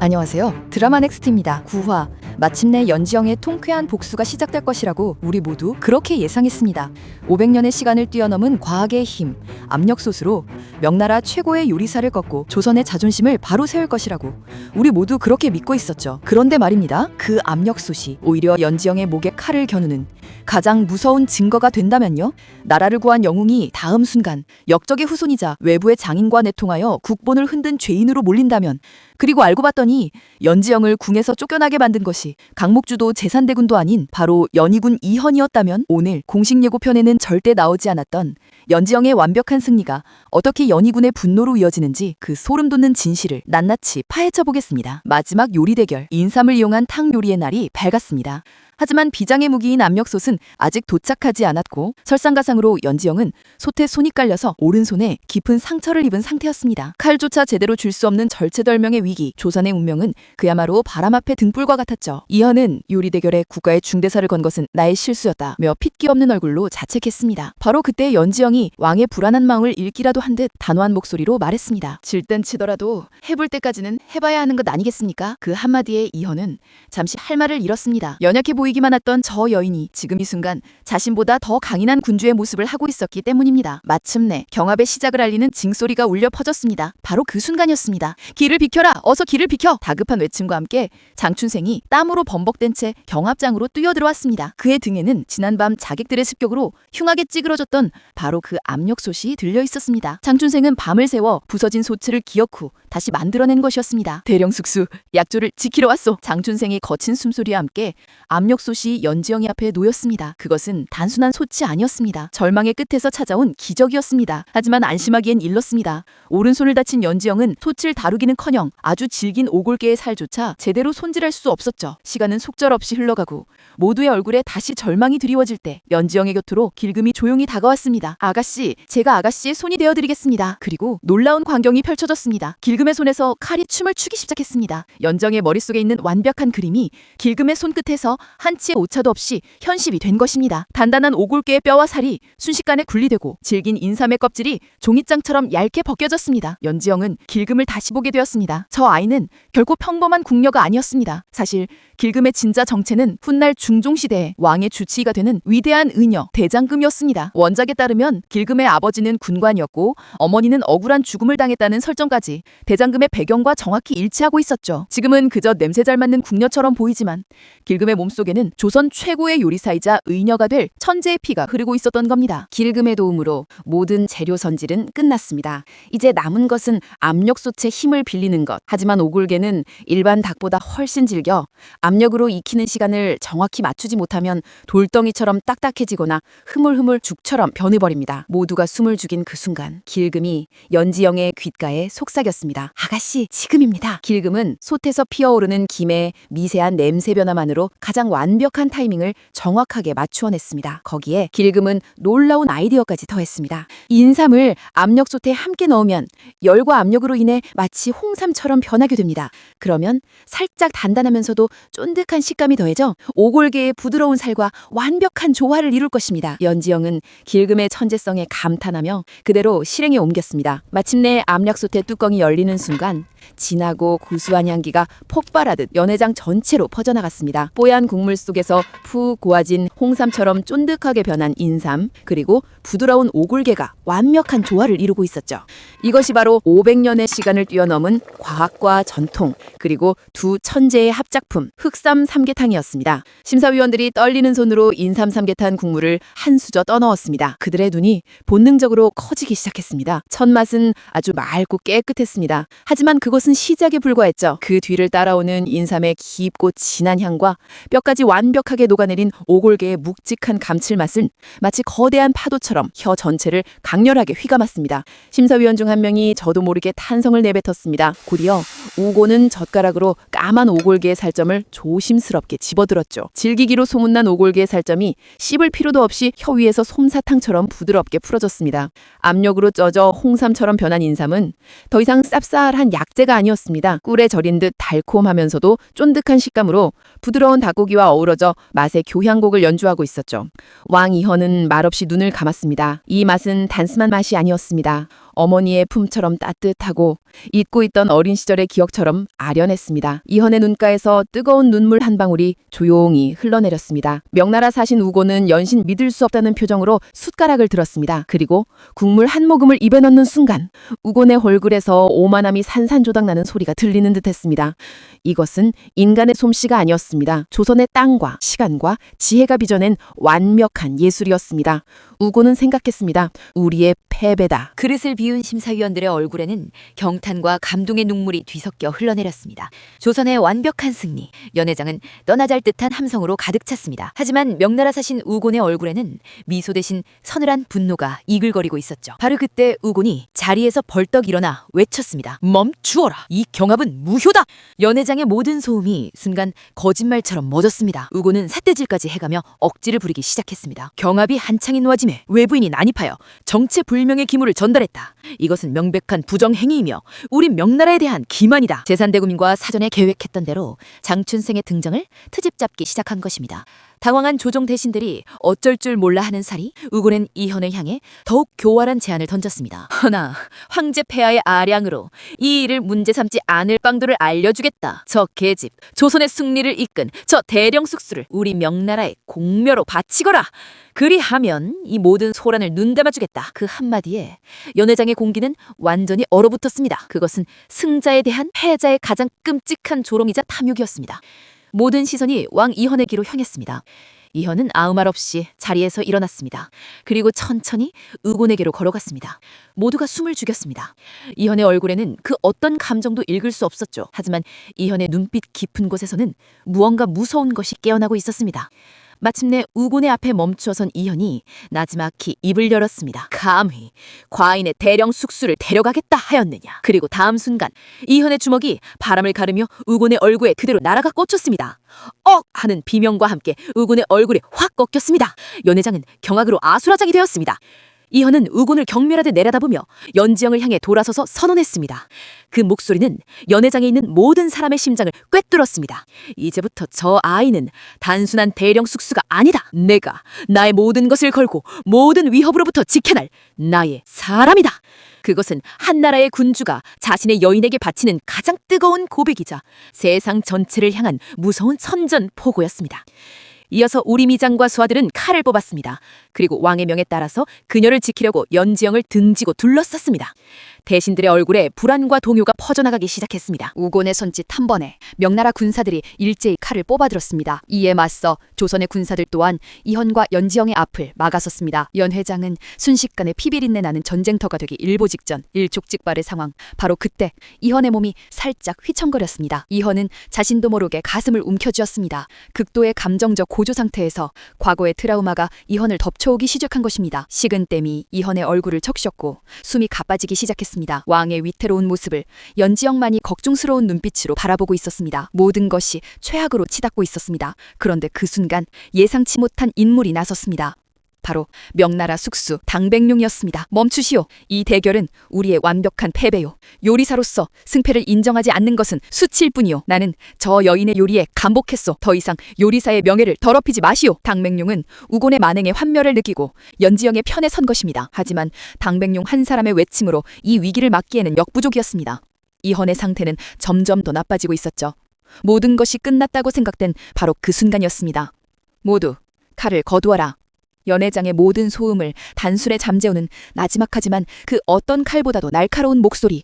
안녕하세요. 드라마 넥스트입니다. 9화. 마침내 연지영의 통쾌한 복수가 시작될 것이라고 우리 모두 그렇게 예상했습니다. 500년의 시간을 뛰어넘은 과학의 힘, 압력솥으로 명나라 최고의 요리사를 꺾고 조선의 자존심을 바로 세울 것이라고 우리 모두 그렇게 믿고 있었죠. 그런데 말입니다. 그 압력솥이 오히려 연지영의 목에 칼을 겨누는 가장 무서운 증거가 된다면요? 나라를 구한 영웅이 다음 순간 역적의 후손이자 외부의 장인과 내통하여 국본을 흔든 죄인으로 몰린다면 그리고 알고 봤더니 연지영을 궁에서 쫓겨나게 만든 것이 강목주도 재산대군도 아닌 바로 연희군 이현이었다면 오늘 공식 예고편에는 절대 나오지 않았던 연지영의 완벽한 승리가 어떻게 연희군의 분노로 이어지는지 그 소름 돋는 진실을 낱낱이 파헤쳐 보겠습니다. 마지막 요리 대결 인삼을 이용한 탕 요리의 날이 밝았습니다. 하지만 비장의 무기인 압력솥은 아직 도착하지 않았고 설상가상으로 연지영은 솥에 손이 깔려서 오른손에 깊은 상처를 입은 상태였습니다. 칼조차 제대로 줄 수 없는 절체절명의 위기, 조선의 운명은 그야말로 바람 앞에 등불과 같았죠. 이현은 요리 대결에 국가의 중대사를 건 것은 나의 실수였다며 핏기 없는 얼굴로 자책했습니다. 바로 그때 연지영이 왕의 불안한 마음을 읽기라도 한 듯 단호한 목소리로 말했습니다. 질 땐 치더라도 해볼 때까지는 해봐야 하는 것 아니겠습니까? 그 한마디에 이현은 잠시 할 말을 잃었습니다. 연약해 보이기만 했던 저 여인이 지금 이 순간 자신보다 더 강인한 군주의 모습을 하고 있었기 때문입니다. 마침내 경합의 시작을 알리는 징소리가 울려 퍼졌습니다. 바로 그 순간이었습니다. 길을 비켜라! 어서 길을 비켜! 다급한 외침과 함께 장춘생이 땀으로 범벅된 채 경합장으로 뛰어들어왔습니다. 그의 등에는 지난밤 자객들의 습격으로 흉하게 찌그러졌던 바로 그 압력솥이 들려 있었습니다. 장춘생은 밤을 새워 부서진 소치를 기억 후 다시 만들어낸 것이었습니다. 대령 숙수, 약조를 지키러 왔소. 장춘생의 거친 숨소리와 함께 압력솥이 연지영이 앞에 놓였습니다. 그것은 단순한 솥이 아니었습니다. 절망의 끝에서 찾아온 기적이었습니다. 하지만 안심하기엔 일렀습니다. 오른손을 다친 연지영은 솥을 다루기는커녕 아주 질긴 오골개의 살조차 제대로 손질할 수 없었죠. 시간은 속절없이 흘러가고 모두의 얼굴에 다시 절망이 드리워질 때 연지영의 곁으로 길금이 조용히 다가왔습니다. 아가 씨, 제가 아가씨의 손이 되어드리겠습니다. 그리고 놀라운 광경이 펼쳐졌습니다. 길금의 손에서 칼이 춤을 추기 시작했습니다. 연정의 머릿속에 있는 완벽한 그림이 길금의 손끝에서 한 치의 오차도 없이 현실이 된 것입니다. 단단한 오골개의 뼈와 살이 순식간에 분리되고 질긴 인삼의 껍질이 종이장처럼 얇게 벗겨졌습니다. 연지영은 길금을 다시 보게 되었습니다. 저 아이는 결코 평범한 궁녀가 아니었습니다. 사실 길금의 진짜 정체는 훗날 중종시대에 왕의 주치의가 되는 위대한 의녀 대장금이었습니다. 원작에 따르면 길금의 아버지는 군관이었고 어머니는 억울한 죽음을 당했다는 설정까지 대장금의 배경과 정확히 일치하고 있었죠. 지금은 그저 냄새 잘 맡는 궁녀처럼 보이지만 길금의 몸속에는 조선 최고의 요리사이자 의녀가 될 천재의 피가 흐르고 있었던 겁니다. 길금의 도움으로 모든 재료 선질은 끝났습니다. 이제 남은 것은 압력솥의 힘을 빌리는 것. 하지만 오골개는 일반 닭보다 훨씬 질겨 압력으로 익히는 시간을 정확히 맞추지 못하면 돌덩이처럼 딱딱해지거나 흐물흐물 죽처럼 변해버립니다. 모두가 숨을 죽인 그 순간 길금이 연지영의 귓가에 속삭였습니다. 아가씨 지금입니다. 길금은 솥에서 피어오르는 김의 미세한 냄새 변화만으로 가장 완벽한 타이밍을 정확하게 맞추어냈습니다. 거기에 길금은 놀라운 아이디어까지 더했습니다. 인삼을 압력솥에 함께 넣으면 열과 압력으로 인해 마치 홍삼처럼 변하게 됩니다. 그러면 살짝 단단하면서도 쫀득한 식감이 더해져 오골개의 부드러운 살과 완벽한 조화를 이룰 것입니다. 연지영은 길금의 천재성에 감탄하며 그대로 실행에 옮겼습니다. 마침내 압력솥의 뚜껑이 열리는 순간 진하고 구수한 향기가 폭발하듯 연회장 전체로 퍼져나갔습니다. 뽀얀 국물 속에서 푹 고아진 홍삼처럼 쫀득하게 변한 인삼 그리고 부드러운 오골개가 완벽한 조화를 이루고 있었죠. 이것이 바로 500년의 시간을 뛰어넘은 과학과 전통 그리고 두 천재의 합작품 흑삼 삼계탕이었습니다. 심사위원들이 떨리는 손으로 인삼 삼계탕 국물을 한 수저 떠넣었습니다. 그들의 눈이 본능적으로 커지기 시작했습니다. 첫 맛은 아주 맑고 깨끗했습니다. 하지만 그것은 시작에 불과했죠. 그 뒤를 따라오는 인삼의 깊고 진한 향과 뼈까지 완벽하게 녹아내린 오골개의 묵직한 감칠맛은 마치 거대한 파도처럼 혀 전체를 강렬하게 휘감았습니다. 심사위원 중 한 명이 저도 모르게 탄성을 내뱉었습니다. 곧이어 우고는 젓가락으로 까만 오골개의 살점을 조심스럽게 집어들었죠. 질기기로 소문난 오골개의 살점이 씹을 필요도 없이 혀 위에서 솜사탕처럼 부드럽게 풀어졌습니다. 압력으로 쪄져 홍삼처럼 변한 인삼은 더 이상 쌉쌀한 약재가 아니었습니다. 꿀에 절인 듯 달콤하면서도 쫀득한 식감으로 부드러운 닭고기와 어우러져 맛의 교향곡을 연주하고 있었죠. 왕 이현은 말없이 눈을 감았습니다. 이 맛은 단순한 맛이 아니었습니다. 어머니의 품처럼 따뜻하고 잊고 있던 어린 시절의 기억처럼 아련했습니다. 이현의 눈가에서 뜨거운 눈물 한 방울이 조용히 흘러내렸습니다. 명나라 사신 우고는 연신 믿을 수 없다는 표정으로 숟가락을 들었습니다. 그리고 국물 한 모금을 입에 넣는 순간 우곤의 홀글에서 오만함이 산산조각 나는 소리가 들리는 듯했습니다. 이것은 인간의 솜씨가 아니었습니다. 조선의 땅과 시간과 지혜가 빚어낸 완벽한 예술이었습니다. 우고는 생각했습니다. 우리의 패배다. 그릇을 비운 심사위원들의 얼굴에는 경탄과 감동의 눈물이 뒤섞여 흘러내렸습니다. 조선의 완벽한 승리, 연회장은 떠나잘 듯한 함성으로 가득 찼습니다. 하지만 명나라 사신 우곤의 얼굴에는 미소 대신 서늘한 분노가 이글거리고 있었죠. 바로 그때 우곤이 자리에서 벌떡 일어나 외쳤습니다. 멈추어라! 이 경합은 무효다! 연회장의 모든 소음이 순간 거짓말처럼 멎었습니다. 우곤은 삿대질까지 해가며 억지를 부리기 시작했습니다. 경합이 한창인 와짐에 외부인이 난입하여 정체 불명 의 기물을 전달했다. 이것은 명백한 부정행위이며 우리 명나라에 대한 기만이다. 재산대구민과 사전에 계획했던 대로 장춘생의 등장을 트집 잡기 시작한 것입니다. 당황한 조정 대신들이 어쩔 줄 몰라 하는 사리 우고는 이현을 향해 더욱 교활한 제안을 던졌습니다. 허나 황제 폐하의 아량으로 이 일을 문제 삼지 않을 방도를 알려주겠다. 저 계집 조선의 승리를 이끈 저 대령 숙수를 우리 명나라의 공묘로 바치거라. 그리하면 이 모든 소란을 눈담아주겠다. 그 한마디에 연회장의 공기는 완전히 얼어붙었습니다. 그것은 승자에 대한 패자의 가장 끔찍한 조롱이자 탐욕이었습니다. 모든 시선이 왕 이현에게로 향했습니다. 이현은 아무 말 없이 자리에서 일어났습니다. 그리고 천천히 의곤에게로 걸어갔습니다. 모두가 숨을 죽였습니다. 이현의 얼굴에는 그 어떤 감정도 읽을 수 없었죠. 하지만 이현의 눈빛 깊은 곳에서는 무언가 무서운 것이 깨어나고 있었습니다. 마침내 우곤의 앞에 멈추어선 이현이 나지막히 입을 열었습니다. 감히 과인의 대령 숙수를 데려가겠다 하였느냐. 그리고 다음 순간 이현의 주먹이 바람을 가르며 우곤의 얼굴에 그대로 날아가 꽂혔습니다. 억! 하는 비명과 함께 우곤의 얼굴이 확 꺾였습니다. 연회장은 경악으로 아수라장이 되었습니다. 이현은 우곤을 경멸하듯 내려다보며 연지영을 향해 돌아서서 선언했습니다. 그 목소리는 연회장에 있는 모든 사람의 심장을 꿰뚫었습니다. 이제부터 저 아이는 단순한 대령 숙수가 아니다. 내가 나의 모든 것을 걸고 모든 위협으로부터 지켜낼 나의 사람이다. 그것은 한 나라의 군주가 자신의 여인에게 바치는 가장 뜨거운 고백이자 세상 전체를 향한 무서운 선전포고였습니다. 이어서 우리 미장과 수하들은 칼을 뽑았습니다. 그리고 왕의 명에 따라서 그녀를 지키려고 연지영을 등지고 둘러쌌습니다. 대신들의 얼굴에 불안과 동요가 퍼져나가기 시작했습니다. 우곤의 손짓 한 번에 명나라 군사들이 일제히 칼을 뽑아들었습니다. 이에 맞서 조선의 군사들 또한 이현과 연지영의 앞을 막아섰습니다. 연 회장은 순식간에 피비린내 나는 전쟁터가 되기 일보 직전 일촉즉발의 상황. 바로 그때 이현의 몸이 살짝 휘청거렸습니다. 이현은 자신도 모르게 가슴을 움켜쥐었습니다. 극도의 감정적 고조 상태에서 과거의 트라우마가 이현을 덮쳐오기 시작한 것입니다. 식은 땀이 이현의 얼굴을 적셨고 숨이 가빠지기 시작했습니다. 왕의 위태로운 모습을 연지영만이 걱정스러운 눈빛으로 바라보고 있었습니다. 모든 것이 최악으로 치닫고 있었습니다. 그런데 그 순간 예상치 못한 인물이 나섰습니다. 바로 명나라 숙수 당백룡이었습니다. 멈추시오. 이 대결은 우리의 완벽한 패배요. 요리사로서 승패를 인정하지 않는 것은 수치일 뿐이요. 나는 저 여인의 요리에 감복했소. 더 이상 요리사의 명예를 더럽히지 마시오. 당백룡은 우곤의 만행에 환멸을 느끼고 연지영의 편에 선 것입니다. 하지만 당백룡 한 사람의 외침으로 이 위기를 막기에는 역부족이었습니다. 이헌의 상태는 점점 더 나빠지고 있었죠. 모든 것이 끝났다고 생각된 바로 그 순간이었습니다. 모두 칼을 거두어라. 연회장의 모든 소음을 단술에 잠재우는 나지막하지만 그 어떤 칼보다도 날카로운 목소리.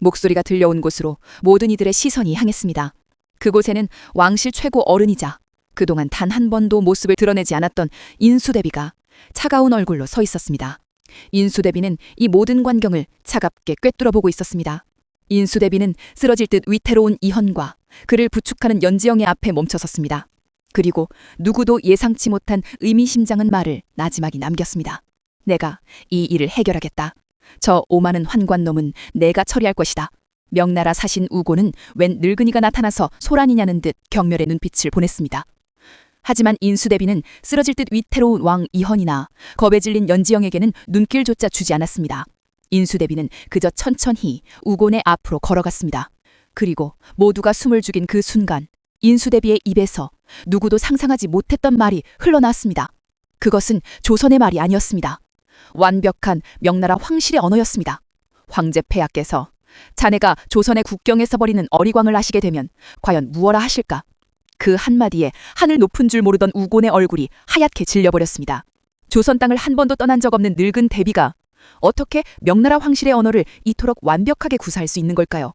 목소리가 들려온 곳으로 모든 이들의 시선이 향했습니다. 그곳에는 왕실 최고 어른이자 그동안 단 한 번도 모습을 드러내지 않았던 인수대비가 차가운 얼굴로 서 있었습니다. 인수대비는 이 모든 광경을 차갑게 꿰뚫어 보고 있었습니다. 인수대비는 쓰러질 듯 위태로운 이현과 그를 부축하는 연지영의 앞에 멈춰섰습니다. 그리고 누구도 예상치 못한 의미심장한 말을 나지막이 남겼습니다. 내가 이 일을 해결하겠다. 저 오만한 환관놈은 내가 처리할 것이다. 명나라 사신 우고는 웬 늙은이가 나타나서 소란이냐는 듯 경멸의 눈빛을 보냈습니다. 하지만 인수대비는 쓰러질 듯 위태로운 왕 이헌이나 겁에 질린 연지영에게는 눈길조차 주지 않았습니다. 인수대비는 그저 천천히 우곤의 앞으로 걸어갔습니다. 그리고 모두가 숨을 죽인 그 순간 인수대비의 입에서 누구도 상상하지 못했던 말이 흘러나왔습니다. 그것은 조선의 말이 아니었습니다. 완벽한 명나라 황실의 언어였습니다. 황제 폐하께서 자네가 조선의 국경에서 벌이는 어리광을 아시게 되면 과연 무엇라 하실까? 그 한마디에 하늘 높은 줄 모르던 우곤의 얼굴이 하얗게 질려버렸습니다. 조선 땅을 한 번도 떠난 적 없는 늙은 대비가 어떻게 명나라 황실의 언어를 이토록 완벽하게 구사할 수 있는 걸까요?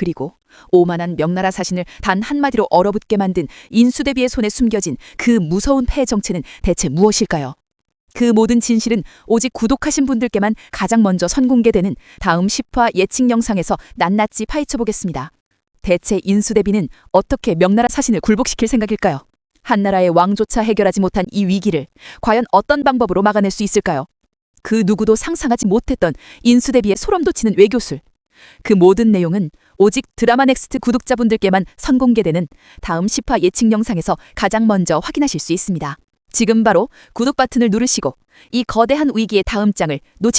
그리고 오만한 명나라 사신을 단 한마디로 얼어붙게 만든 인수대비의 손에 숨겨진 그 무서운 폐해 정체는 대체 무엇일까요? 그 모든 진실은 오직 구독하신 분들께만 가장 먼저 선공개되는 다음 10화 예측 영상에서 낱낱이 파헤쳐 보겠습니다. 대체 인수대비는 어떻게 명나라 사신을 굴복시킬 생각일까요? 한나라의 왕조차 해결하지 못한 이 위기를 과연 어떤 방법으로 막아낼 수 있을까요? 그 누구도 상상하지 못했던 인수대비의 소름 돋치는 외교술. 그 모든 내용은 오직 드라마 넥스트 구독자분들께만 선공개되는 다음 10화 예측 영상에서 가장 먼저 확인하실 수 있습니다. 지금 바로 구독 버튼을 누르시고 이 거대한 위기의 다음 장을 놓치